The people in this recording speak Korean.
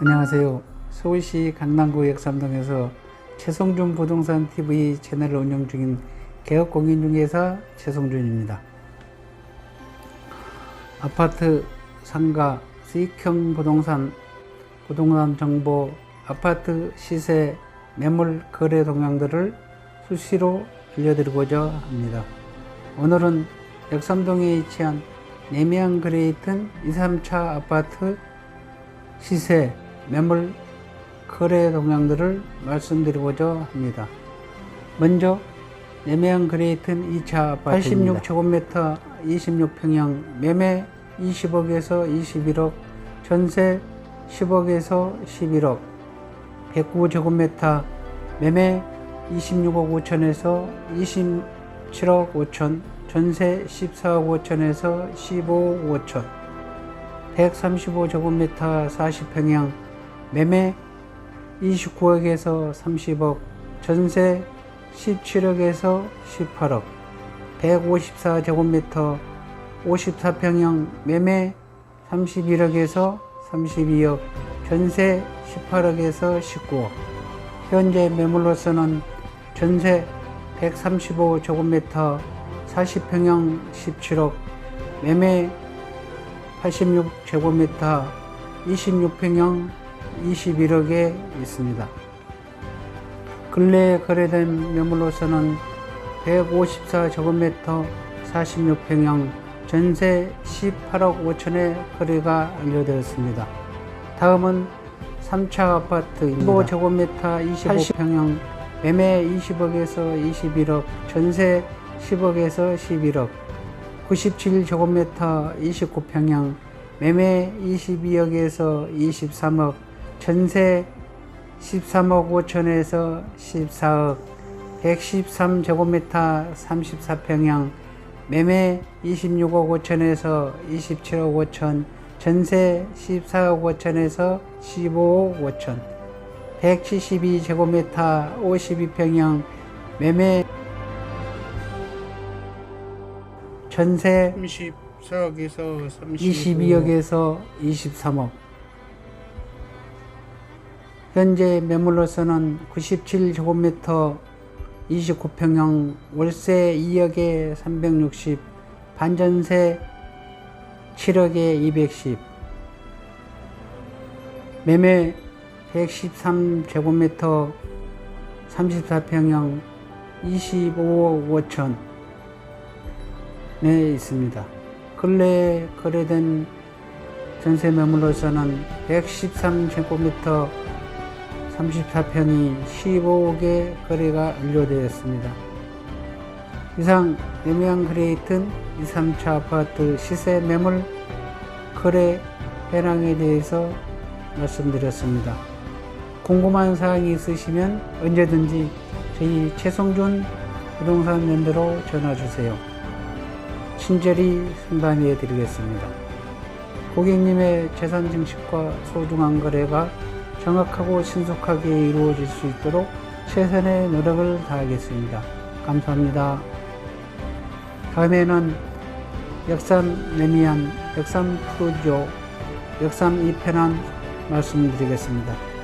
안녕하세요. 서울시 강남구 역삼동에서 최성준 부동산 TV 채널을 운영 중인 개업공인중개사 최성준입니다. 아파트, 상가, 수익형 부동산, 부동산 정보, 아파트 시세, 매물 거래 동향들을 수시로 알려드리고자 합니다. 오늘은 역삼동에 위치한 내미안 그레이튼 2, 3차 아파트 시세, 매물 거래 동향들을 말씀드리고자 합니다. 먼저 내매한 그레이튼 2차 아파트 86제곱미터 26평형 매매 20억에서 21억 전세 10억에서 11억 109제곱미터 매매 26억 5천에서 27억 5천 전세 14억 5천에서 15억 5천 135제곱미터 40평형 매매 29억에서 30억 전세 17억에서 18억 154제곱미터 54평형 매매 31억에서 32억 전세 18억에서 19억. 현재 매물로서는 전세 135제곱미터 40평형 17억 매매 86제곱미터 26평형 21억에 있습니다. 근래 거래된 매물로서는 154제곱미터 46평형 전세 18억 5천의 거래가 완료되었습니다. 다음은 3차 아파트입니다. 15제곱미터 25평형 매매 20억에서 21억 전세 10억에서 11억 97제곱미터 29평형 매매 22억에서 23억 전세 13억 5천에서 14억 113제곱미터 34평형 매매 26억 5천에서 27억 5천 전세 14억 5천에서 15억 5천 172제곱미터 52평형 매매 전세 34억에서 22억에서 23억. 현재 매물로서는 97제곱미터 29평형 월세 2억에 360, 반전세 7억에 210, 매매 113제곱미터 34평형 25억 5천 네 있습니다. 근래 거래된 전세 매물로서는 113제곱미터 34평이 15억에 거래가 완료되었습니다. 이상 매매한 그레이튼 2, 3차 아파트 시세 매물 거래 현황에 대해서 말씀드렸습니다. 궁금한 사항이 있으시면 언제든지 저희 최성준 부동산 연대로 전화 주세요. 친절히 상담해 드리겠습니다. 고객님의 재산 증식과 소중한 거래가 정확하고 신속하게 이루어질 수 있도록 최선의 노력을 다하겠습니다. 감사합니다. 다음에는 역삼 레미안, 역삼 푸조, 역삼 이편안 말씀드리겠습니다.